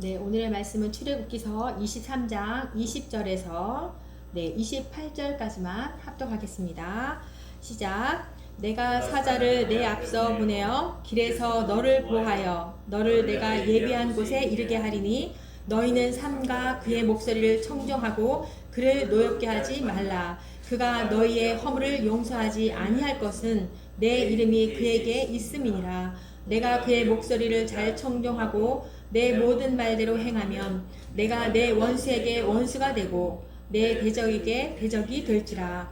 네, 오늘의 말씀은 출애굽기서 23장 20절에서 네, 28절까지만 합독하겠습니다. 시작. 내가 사자를 내 앞서 보내어 길에서 너를 보하여 너를 내가 예비한 곳에 이르게 하리니 너희는 삼가 그의 목소리를 청정하고 그를 노엽게 하지 말라. 그가 너희의 허물을 용서하지 아니할 것은 내 이름이 그에게 있음이니라. 내가 그의 목소리를 잘 청정하고 내 모든 말대로 행하면 내가 내 원수에게 원수가 되고 내 대적에게 대적이 될지라.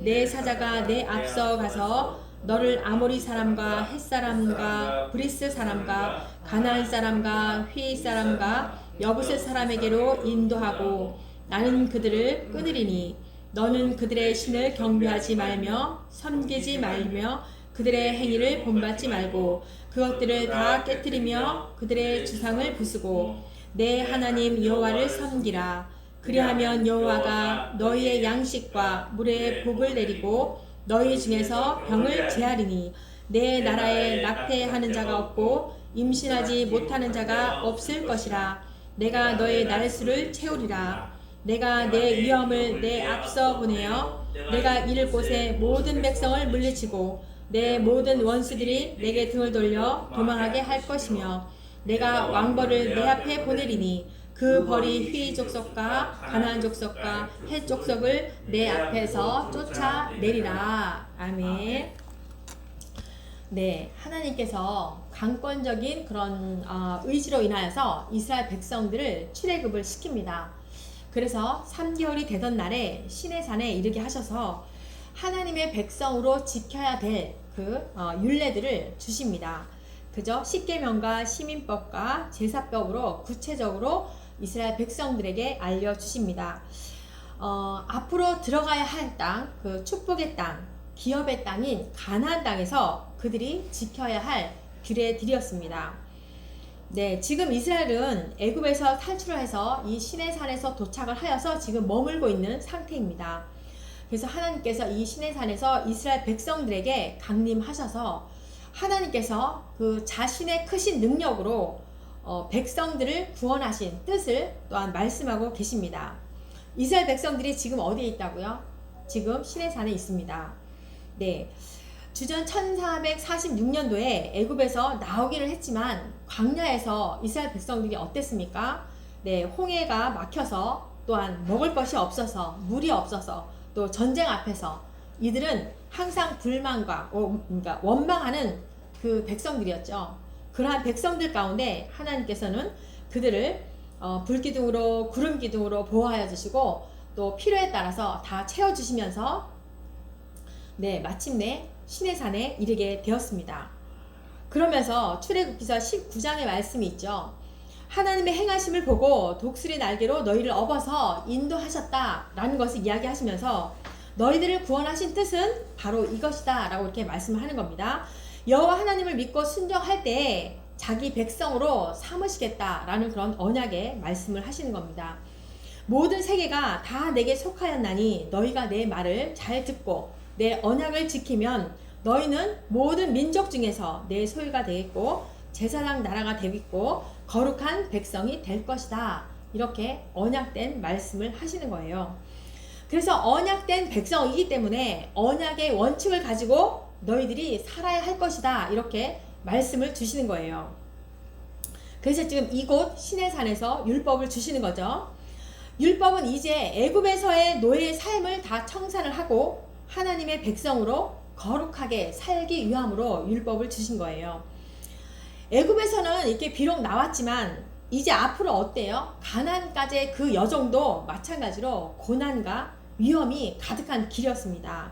내 사자가 내 앞서 가서 너를 아모리 사람과 햇 사람과 브리스 사람과 가나안 사람과 휘 사람과 여부스 사람에게로 인도하고 나는 그들을 끊으리니 너는 그들의 신을 경배하지 말며 섬기지 말며 그들의 행위를 본받지 말고 그것들을 다 깨뜨리며 그들의 주상을 부수고 내 하나님 여호와를 섬기라. 그리하면 여호와가 너희의 양식과 물에 복을 내리고 너희 중에서 병을 제하리니 내 나라에 낙태하는 자가 없고 임신하지 못하는 자가 없을 것이라. 내가 너의 날수를 채우리라. 내가 내 위엄을 내 앞서 보내어 내가 이를 곳에 모든 백성을 물리치고 내 모든 원수들이 내게 등을 돌려 도망하게 할 것이며 내가 왕벌을 내 앞에 보내리니 그 벌이 휘 족속과 가나안 족속과 헷 족속을 내 앞에서 쫓아내리라. 아멘. 네, 하나님께서 강권적인 그런 어, 의지로 인하여서 이스라엘 백성들을 출애굽을 시킵니다. 그래서 3개월이 되던 날에 신의 산에 이르게 하셔서 하나님의 백성으로 지켜야 될 그 율례들을 주십니다. 그저 십계명과 시민법과 제사법으로 구체적으로 이스라엘 백성들에게 알려 주십니다. 어, 앞으로 들어가야 할 땅, 그 축복의 땅, 기업의 땅인 가나안 땅에서 그들이 지켜야 할 규례들이었습니다. 네, 지금 이스라엘은 애굽에서 탈출해서 이 시내 산에서 도착을 하여서 지금 머물고 있는 상태입니다. 그래서 하나님께서 이 신의 산에서 이스라엘 백성들에게 강림하셔서 하나님께서 그 자신의 크신 능력으로 어, 백성들을 구원하신 뜻을 또한 말씀하고 계십니다. 이스라엘 백성들이 지금 어디에 있다고요? 지금 신의 산에 있습니다. 네. 주전 1446년도에 애굽에서 나오기를 했지만 광야에서 이스라엘 백성들이 어땠습니까? 네, 홍해가 막혀서 또한 먹을 것이 없어서 물이 없어서 또 전쟁 앞에서 이들은 항상 불만과 어, 그러니까 원망하는 그 백성들이었죠. 그러한 백성들 가운데 하나님께서는 그들을 어, 불기둥으로 구름 기둥으로 보호하여 주시고 또 필요에 따라서 다 채워 주시면서 네 마침내 신의 산에 이르게 되었습니다. 그러면서 출애굽기서 19장의 말씀이 있죠. 하나님의 행하심을 보고 독수리 날개로 너희를 업어서 인도하셨다라는 것을 이야기하시면서 너희들을 구원하신 뜻은 바로 이것이다라고 이렇게 말씀하는 겁니다. 여호와 하나님을 믿고 순종할 때 자기 백성으로 삼으시겠다라는 그런 언약의 말씀을 하시는 겁니다. 모든 세계가 다 내게 속하였나니 너희가 내 말을 잘 듣고 내 언약을 지키면 너희는 모든 민족 중에서 내 소유가 되겠고 제사장 나라가 되겠고 거룩한 백성이 될 것이다. 이렇게 언약된 말씀을 하시는 거예요. 그래서 언약된 백성이기 때문에 언약의 원칙을 가지고 너희들이 살아야 할 것이다. 이렇게 말씀을 주시는 거예요. 그래서 지금 이곳 시내산에서 율법을 주시는 거죠. 율법은 이제 애굽에서의 노예의 삶을 다 청산을 하고 하나님의 백성으로 거룩하게 살기 위함으로 율법을 주신 거예요. 애굽에서는 이렇게 비록 나왔지만 이제 앞으로 어때요? 가난까지의 그 여정도 마찬가지로 고난과 위험이 가득한 길이었습니다.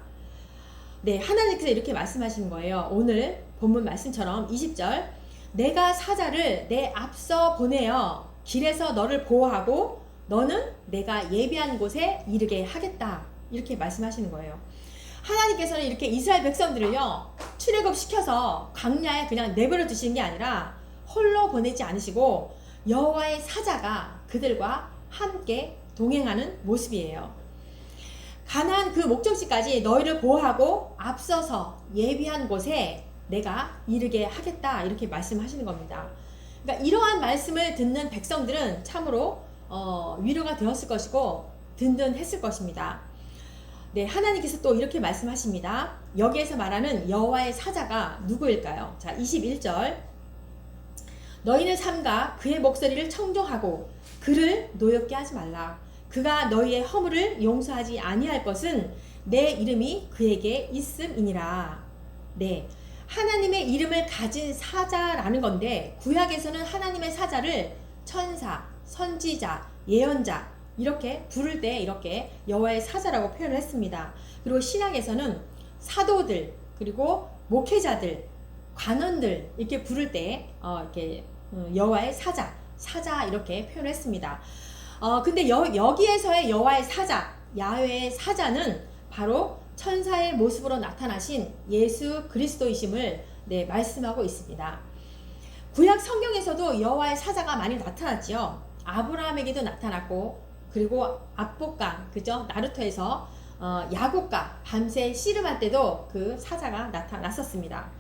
네, 하나님께서 이렇게 말씀하시는 거예요. 오늘 본문 말씀처럼 20절 내가 사자를 내 앞서 보내어 길에서 너를 보호하고 너는 내가 예비한 곳에 이르게 하겠다. 이렇게 말씀하시는 거예요. 하나님께서는 이렇게 이스라엘 백성들을요 출애굽 시켜서 광야에 그냥 내버려 두시는 게 아니라 홀로 보내지 않으시고 여호와의 사자가 그들과 함께 동행하는 모습이에요. 가나안 그 목적지까지 너희를 보호하고 앞서서 예비한 곳에 내가 이르게 하겠다 이렇게 말씀하시는 겁니다. 그러니까 이러한 말씀을 듣는 백성들은 참으로 어, 위로가 되었을 것이고 든든했을 것입니다. 네, 하나님께서 또 이렇게 말씀하십니다. 여기에서 말하는 여호와의 사자가 누구일까요? 자, 21절. 너희는 삼가 그의 목소리를 청종하고 그를 노엽게 하지 말라. 그가 너희의 허물을 용서하지 아니할 것은 내 이름이 그에게 있음이니라. 네. 하나님의 이름을 가진 사자라는 건데 구약에서는 하나님의 사자를 천사, 선지자, 예언자 이렇게 부를 때 이렇게 여호와의 사자라고 표현을 했습니다. 그리고 신약에서는 사도들 그리고 목회자들, 관원들 이렇게 부를 때 어, 이렇게 어, 여호와의 사자, 사자 이렇게 표현했습니다. 어, 근데 여, 여기에서의 여호와의 사자, 야훼의 사자는 바로 천사의 모습으로 나타나신 예수 그리스도이심을 네, 말씀하고 있습니다. 구약 성경에서도 여호와의 사자가 많이 나타났지요. 아브라함에게도 나타났고 그리고 압복강 그죠 나루토에서 어, 야곱과 밤새 씨름할 때도 그 사자가 나타났었습니다.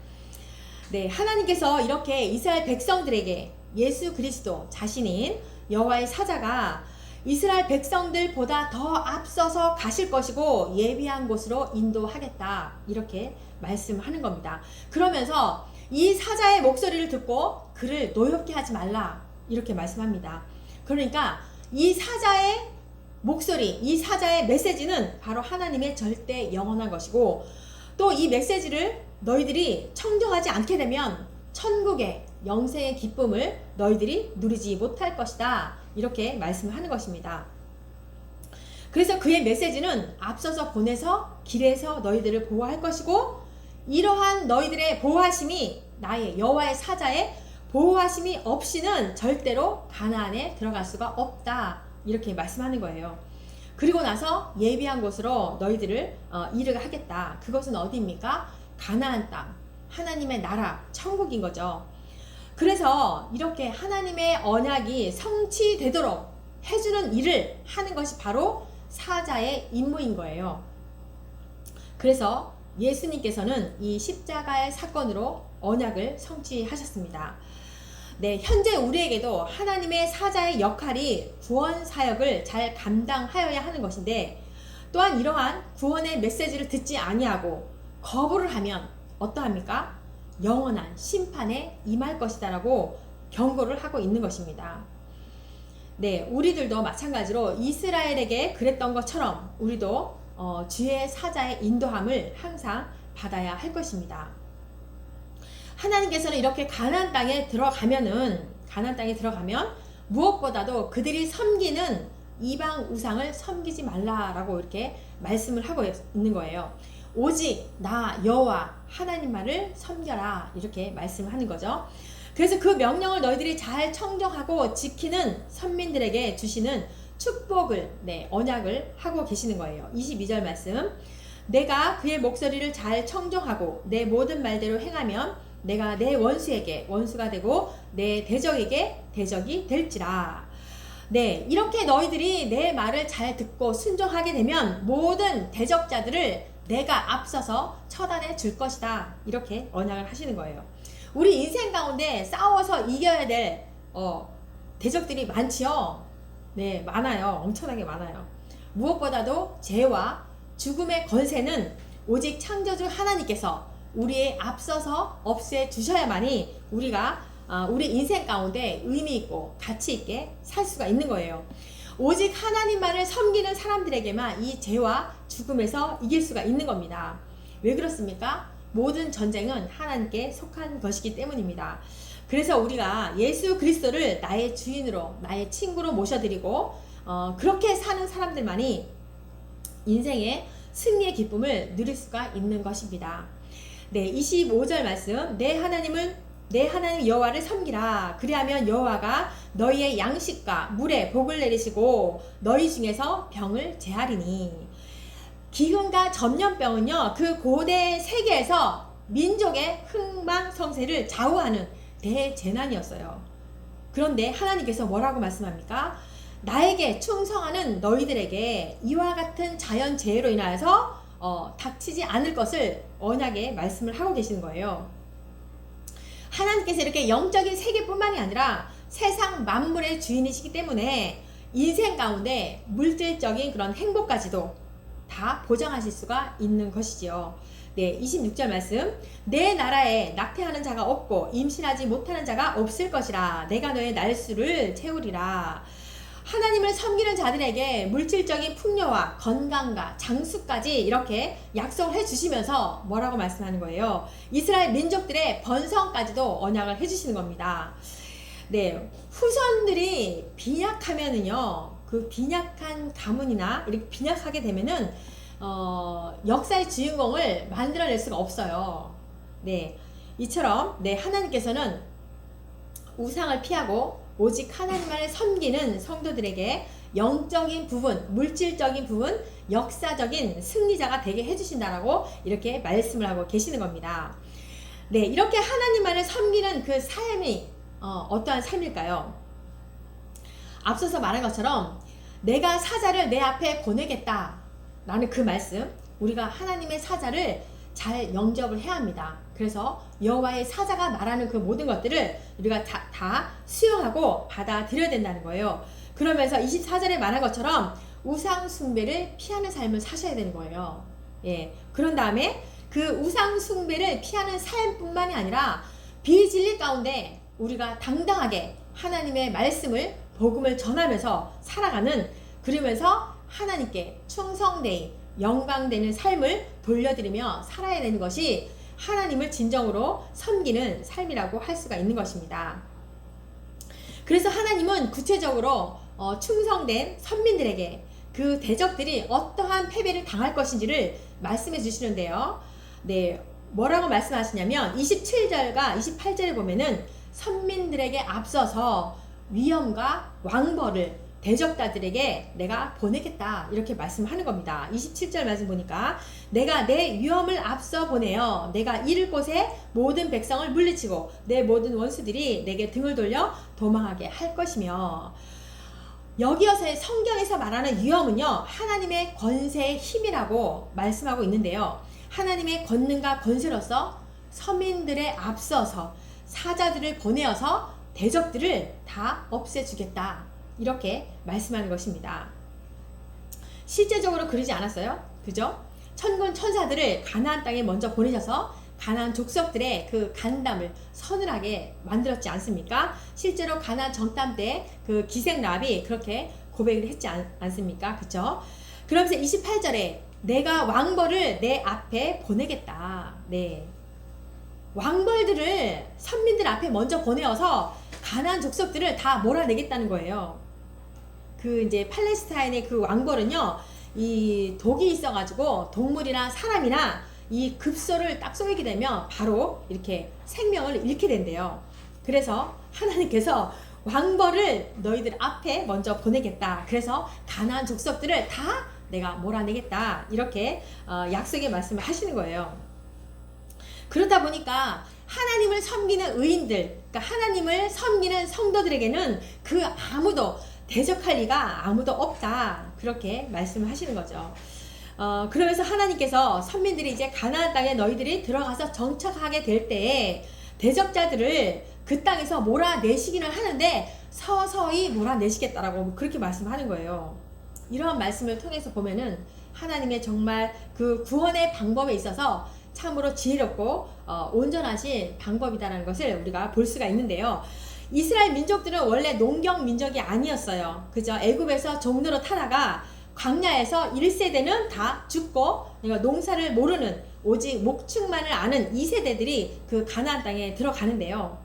네, 하나님께서 이렇게 이스라엘 백성들에게 예수 그리스도 자신인 여호와의 사자가 이스라엘 백성들보다 더 앞서서 가실 것이고 예비한 곳으로 인도하겠다. 이렇게 말씀하는 겁니다. 그러면서 이 사자의 목소리를 듣고 그를 노엽게 하지 말라. 이렇게 말씀합니다. 그러니까 이 사자의 목소리, 이 사자의 메시지는 바로 하나님의 절대 영원한 것이고 또 이 메시지를 너희들이 청정하지 않게 되면 천국의 영생의 기쁨을 너희들이 누리지 못할 것이다. 이렇게 말씀을 하는 것입니다. 그래서 그의 메시지는 앞서서 보내서 길에서 너희들을 보호할 것이고 이러한 너희들의 보호하심이 나의 여호와의 사자의 보호하심이 없이는 절대로 가나안에 들어갈 수가 없다. 이렇게 말씀하는 거예요. 그리고 나서 예비한 곳으로 너희들을 어, 이르게 하겠다. 그것은 어디입니까? 가나안 땅. 하나님의 나라, 천국인 거죠. 그래서 이렇게 하나님의 언약이 성취되도록 해주는 일을 하는 것이 바로 사자의 임무인 거예요. 그래서 예수님께서는 이 십자가의 사건으로 언약을 성취하셨습니다. 네, 현재 우리에게도 하나님의 사자의 역할이 구원 사역을 잘 감당하여야 하는 것인데 또한 이러한 구원의 메시지를 듣지 아니하고 거부를 하면 어떠합니까? 영원한 심판에 임할 것이다라고 경고를 하고 있는 것입니다. 네, 우리들도 마찬가지로 이스라엘에게 그랬던 것처럼 우리도 어, 주의 사자의 인도함을 항상 받아야 할 것입니다. 하나님께서는 이렇게 가나안 땅에 들어가면은 가나안 땅에 들어가면 무엇보다도 그들이 섬기는 이방 우상을 섬기지 말라라고 이렇게 말씀을 하고 있는 거예요. 오직 나 여호와 하나님만을 섬겨라 이렇게 말씀을 하는 거죠. 그래서 그 명령을 너희들이 잘 청정하고 지키는 선민들에게 주시는 축복을 네, 언약을 하고 계시는 거예요. 22절 말씀. 내가 그의 목소리를 잘 청정하고 내 모든 말대로 행하면 내가 내 원수에게 원수가 되고 내 대적에게 대적이 될지라. 네, 이렇게 너희들이 내 말을 잘 듣고 순종하게 되면 모든 대적자들을 내가 앞서서 처단해 줄 것이다. 이렇게 언약을 하시는 거예요. 우리 인생 가운데 싸워서 이겨야 될 어, 대적들이 많지요. 네, 많아요. 엄청나게 많아요. 무엇보다도 죄와 죽음의 권세는 오직 창조주 하나님께서 우리의 앞서서 없애 주셔야만이 우리가 어, 우리 인생 가운데 의미 있고 가치 있게 살 수가 있는 거예요. 오직 하나님만을 섬기는 사람들에게만 이 죄와 죽음에서 이길 수가 있는 겁니다. 왜 그렇습니까? 모든 전쟁은 하나님께 속한 것이기 때문입니다. 그래서 우리가 예수 그리스도를 나의 주인으로, 나의 친구로 모셔드리고, 어, 그렇게 사는 사람들만이 인생의 승리의 기쁨을 누릴 수가 있는 것입니다. 네, 25절 말씀. 내 하나님을 내 하나님 여호와를 섬기라. 그리하면 여호와가 너희의 양식과 물에 복을 내리시고 너희 중에서 병을 제하리니. 기근과 전염병은요, 그 고대 세계에서 민족의 흥망성쇠를 좌우하는 대재난이었어요. 그런데 하나님께서 뭐라고 말씀합니까? 나에게 충성하는 너희들에게 이와 같은 자연 재해로 인하여서 어, 닥치지 않을 것을 언약에 말씀을 하고 계시는 거예요. 하나님께서 이렇게 영적인 세계뿐만이 아니라 세상 만물의 주인이시기 때문에 인생 가운데 물질적인 그런 행복까지도 다 보장하실 수가 있는 것이지요. 네, 26절 말씀. 내 나라에 낙태하는 자가 없고 임신하지 못하는 자가 없을 것이라. 내가 너의 날수를 채우리라. 하나님을 섬기는 자들에게 물질적인 풍요와 건강과 장수까지 이렇게 약속을 해주시면서 뭐라고 말씀하는 거예요? 이스라엘 민족들의 번성까지도 언약을 해주시는 겁니다. 네, 후손들이 빈약하면은요, 그 빈약한 가문이나 이렇게 빈약하게 되면은 어, 역사의 주인공을 만들어낼 수가 없어요. 네, 이처럼 네 하나님께서는 우상을 피하고 오직 하나님만을 섬기는 성도들에게 영적인 부분, 물질적인 부분, 역사적인 승리자가 되게 해주신다라고 이렇게 말씀을 하고 계시는 겁니다. 네, 이렇게 하나님만을 섬기는 그 삶이 어, 어떠한 삶일까요? 앞서서 말한 것처럼 내가 사자를 내 앞에 보내겠다. 라는 그 말씀, 우리가 하나님의 사자를 잘 영접을 해야 합니다. 그래서 여호와의 사자가 말하는 그 모든 것들을 우리가 다, 다 수용하고 받아들여야 된다는 거예요. 그러면서 24절에 말한 것처럼 우상 숭배를 피하는 삶을 사셔야 되는 거예요. 예. 그런 다음에 그 우상 숭배를 피하는 삶뿐만이 아니라 비진리 가운데 우리가 당당하게 하나님의 말씀을 복음을 전하면서 살아가는 그러면서 하나님께 충성되이 영광되는 삶을 돌려드리며 살아야 되는 것이 하나님을 진정으로 섬기는 삶이라고 할 수가 있는 것입니다. 그래서 하나님은 구체적으로 어, 충성된 선민들에게 그 대적들이 어떠한 패배를 당할 것인지를 말씀해 주시는데요. 네, 뭐라고 말씀하시냐면 27절과 28절에 보면은 선민들에게 앞서서 위엄과 왕벌을 대적자들에게 내가 보내겠다 이렇게 말씀하는 겁니다. 27절 말씀 보니까 내가 내 위험을 앞서 보내어 내가 이를 곳에 모든 백성을 물리치고 내 모든 원수들이 내게 등을 돌려 도망하게 할 것이며 여기어서의 성경에서 말하는 위험은요 하나님의 권세의 힘이라고 말씀하고 있는데요 하나님의 권능과 권세로서 서민들의 앞서서 사자들을 보내어서 대적들을 다 없애주겠다 이렇게 말씀하는 것입니다. 실제적으로 그러지 않았어요. 그죠? 천군 천사들을 가나안 땅에 먼저 보내셔서 가나안 족속들의 그 간담을 서늘하게 만들었지 않습니까? 실제로 가나안 정탐 때 그 기생랍이 그렇게 고백을 했지 않, 않습니까? 그죠? 그러면서 28절에 내가 왕벌을 내 앞에 보내겠다. 네. 왕벌들을 선민들 앞에 먼저 보내어서 가나안 족속들을 다 몰아내겠다는 거예요. 그 이제 팔레스타인의 그 왕벌은요, 이 독이 있어가지고 동물이나 사람이나 이 급소를 딱 쏘이게 되면 바로 이렇게 생명을 잃게 된대요. 그래서 하나님께서 왕벌을 너희들 앞에 먼저 보내겠다. 그래서 가나안 족속들을 다 내가 몰아내겠다. 이렇게 어, 약속의 말씀을 하시는 거예요. 그러다 보니까 하나님을 섬기는 의인들, 그러니까 하나님을 섬기는 성도들에게는 그 아무도 대적할 리가 아무도 없다. 그렇게 말씀을 하시는 거죠. 어, 그러면서 하나님께서 선민들이 이제 가나안 땅에 너희들이 들어가서 정착하게 될 때에 대적자들을 그 땅에서 몰아내시기는 하는데 서서히 몰아내시겠다라고 그렇게 말씀하는 거예요. 이러한 말씀을 통해서 보면은 하나님의 정말 그 구원의 방법에 있어서 참으로 지혜롭고 어, 온전하신 방법이다라는 것을 우리가 볼 수가 있는데요. 이스라엘 민족들은 원래 농경 민족이 아니었어요. 그죠? 애굽에서 종로로 타다가 광야에서 1세대는 다 죽고 그러니까 농사를 모르는 오직 목축만을 아는 2세대들이 그 가나안 땅에 들어가는데요.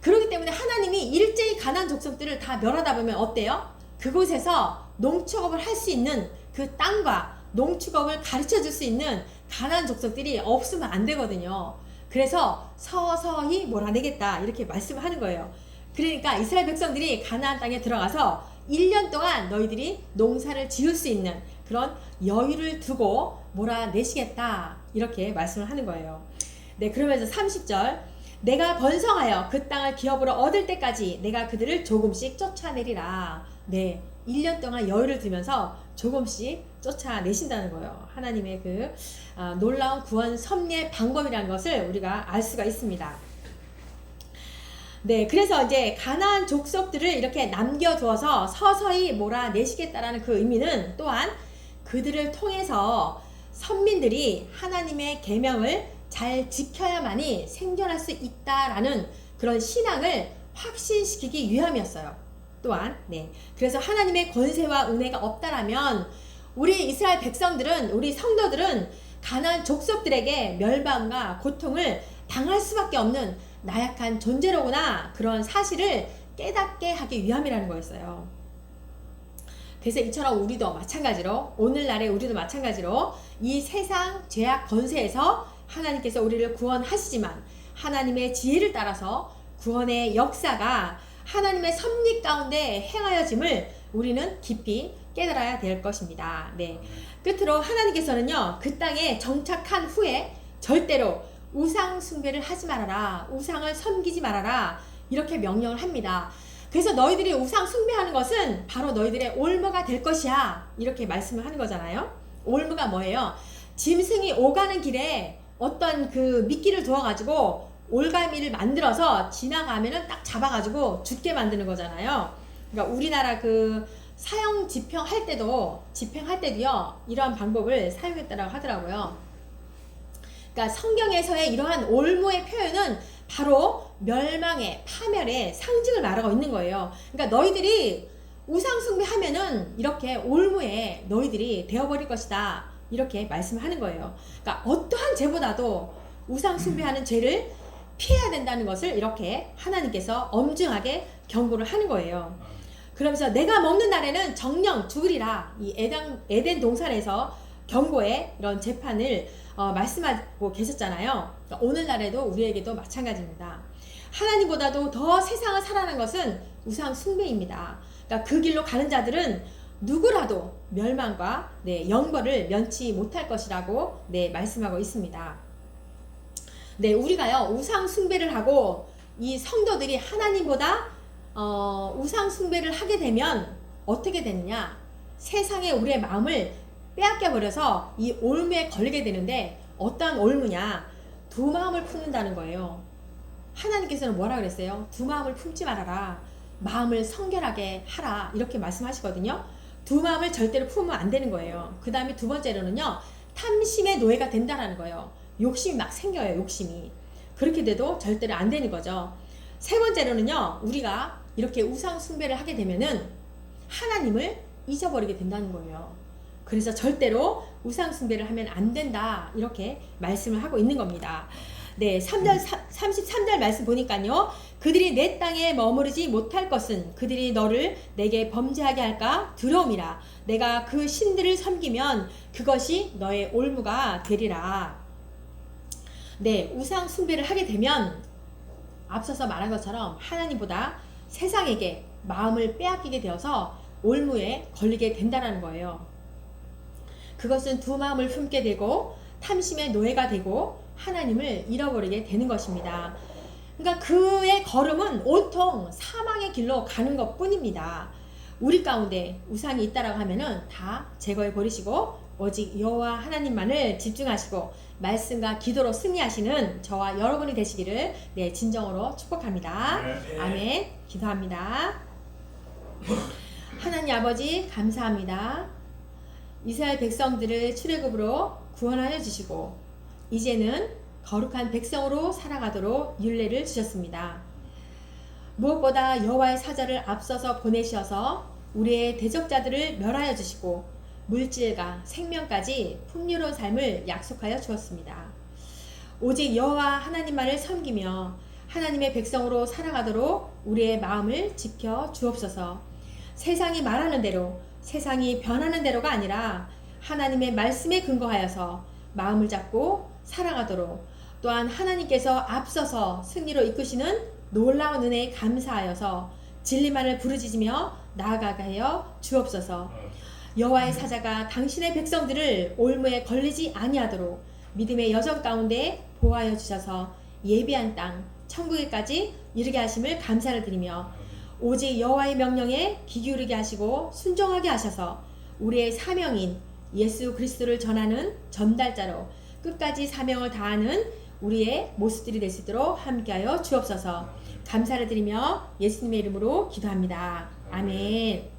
그렇기 때문에 하나님이 일제히 가나안 족속들을 다 멸하다 보면 어때요? 그곳에서 농축업을 할 수 있는 그 땅과 농축업을 가르쳐 줄 수 있는 가나안 족속들이 없으면 안 되거든요. 그래서 서서히 몰아내겠다 이렇게 말씀하는 거예요. 그러니까 이스라엘 백성들이 가나안 땅에 들어가서 1년 동안 너희들이 농사를 지을 수 있는 그런 여유를 두고 몰아내시겠다. 이렇게 말씀을 하는 거예요. 네, 그러면서 30절. 내가 번성하여 그 땅을 기업으로 얻을 때까지 내가 그들을 조금씩 쫓아내리라. 네, 1년 동안 여유를 두면서 조금씩 쫓아내신다는 거예요. 하나님의 그 아, 놀라운 구원 섭리의 방법이라는 것을 우리가 알 수가 있습니다. 네, 그래서 이제 가나안 족속들을 이렇게 남겨두어서 서서히 몰아내시겠다라는 그 의미는 또한 그들을 통해서 선민들이 하나님의 계명을 잘 지켜야만이 생존할 수 있다라는 그런 신앙을 확신시키기 위함이었어요. 또한 네. 그래서 하나님의 권세와 은혜가 없다라면 우리 이스라엘 백성들은 우리 성도들은 가나안 족속들에게 멸망과 고통을 당할 수밖에 없는 나약한 존재로구나 그런 사실을 깨닫게 하기 위함이라는 거였어요. 그래서 이처럼 우리도 마찬가지로 오늘날의 우리도 마찬가지로 이 세상 죄악 권세에서 하나님께서 우리를 구원하시지만 하나님의 지혜를 따라서 구원의 역사가 하나님의 섭리 가운데 행하여짐을 우리는 깊이 깨달아야 될 것입니다. 네. 끝으로 하나님께서는요, 그 땅에 정착한 후에 절대로 우상 숭배를 하지 말아라. 우상을 섬기지 말아라. 이렇게 명령을 합니다. 그래서 너희들이 우상 숭배하는 것은 바로 너희들의 올무가 될 것이야. 이렇게 말씀을 하는 거잖아요. 올무가 뭐예요? 짐승이 오가는 길에 어떤 그 미끼를 두어가지고 올가미를 만들어서 지나가면은 딱 잡아가지고 죽게 만드는 거잖아요. 그러니까 우리나라 그 사형 집행할 때도 집행할 때도요 이러한 방법을 사용했다라고 하더라고요. 그러니까 성경에서의 이러한 올무의 표현은 바로 멸망의 파멸의 상징을 말하고 있는 거예요. 그러니까 너희들이 우상 숭배하면은 이렇게 올무에 너희들이 되어버릴 것이다. 이렇게 말씀하는 거예요. 그러니까 어떠한 죄보다도 우상 숭배하는 죄를 피해야 된다는 것을 이렇게 하나님께서 엄중하게 경고를 하는 거예요. 그러면서 내가 먹는 날에는 정령 죽으리라 이 에덴 동산에서 경고의 이런 재판을 어, 말씀하고 계셨잖아요. 그러니까 오늘날에도 우리에게도 마찬가지입니다. 하나님보다도 더 세상을 살아가는 것은 우상 숭배입니다. 그러니까 그 길로 가는 자들은 누구라도 멸망과 네, 영벌을 면치 못할 것이라고 네, 말씀하고 있습니다. 네, 우리가요 우상 숭배를 하고 이 성도들이 하나님보다 어, 우상 숭배를 하게 되면 어떻게 되느냐? 세상에 우리의 마음을 빼앗겨 버려서 이 올무에 걸리게 되는데 어떠한 올무냐? 두 마음을 품는다는 거예요. 하나님께서는 뭐라 그랬어요? 두 마음을 품지 말아라. 마음을 성결하게 하라. 이렇게 말씀하시거든요. 두 마음을 절대로 품으면 안 되는 거예요. 그 다음에 두 번째로는요. 탐심의 노예가 된다라는 거예요. 욕심이 막 생겨요. 욕심이. 그렇게 돼도 절대로 안 되는 거죠. 세 번째로는요. 우리가 이렇게 우상 숭배를 하게 되면은 하나님을 잊어버리게 된다는 거예요. 그래서 절대로 우상 숭배를 하면 안 된다. 이렇게 말씀을 하고 있는 겁니다. 네, 3절 33절 말씀 보니까요. 그들이 내 땅에 머무르지 못할 것은 그들이 너를 내게 범죄하게 할까 두려움이라. 내가 그 신들을 섬기면 그것이 너의 올무가 되리라. 네, 우상 숭배를 하게 되면 앞서서 말한 것처럼 하나님보다 세상에게 마음을 빼앗기게 되어서 올무에 걸리게 된다는 거예요. 그것은 두 마음을 품게 되고 탐심의 노예가 되고 하나님을 잃어버리게 되는 것입니다. 그러니까 그의 걸음은 온통 사망의 길로 가는 것 뿐입니다. 우리 가운데 우상이 있다라고 하면은 다 제거해 버리시고 오직 여호와 하나님만을 집중하시고 말씀과 기도로 승리하시는 저와 여러분이 되시기를 네 진정으로 축복합니다. 네. 아멘. 기도합니다. 하나님 아버지 감사합니다. 이스라엘 백성들을 출애굽으로 구원하여 주시고 이제는 거룩한 백성으로 살아가도록 윤례를 주셨습니다. 무엇보다 여호와의 사자를 앞서서 보내셔서 우리의 대적자들을 멸하여 주시고 물질과 생명까지 풍요로운 삶을 약속하여 주었습니다. 오직 여호와 하나님만을 섬기며 하나님의 백성으로 살아가도록 우리의 마음을 지켜 주옵소서. 세상이 말하는 대로 세상이 변하는 대로가 아니라 하나님의 말씀에 근거하여서 마음을 잡고 살아가도록 또한 하나님께서 앞서서 승리로 이끄시는 놀라운 은혜에 감사하여서 진리만을 부르짖으며 나아가게 하여 주옵소서. 여호와의 사자가 당신의 백성들을 올무에 걸리지 아니하도록 믿음의 여정 가운데 보호하여 주셔서 예비한 땅 천국에까지 이르게 하심을 감사를 드리며 오직 여호와의 명령에 귀 기울이게 하시고 순종하게 하셔서 우리의 사명인 예수 그리스도를 전하는 전달자로 끝까지 사명을 다하는 우리의 모습들이 될 수 있도록 함께하여 주옵소서. 감사를 드리며 예수님의 이름으로 기도합니다. 아멘.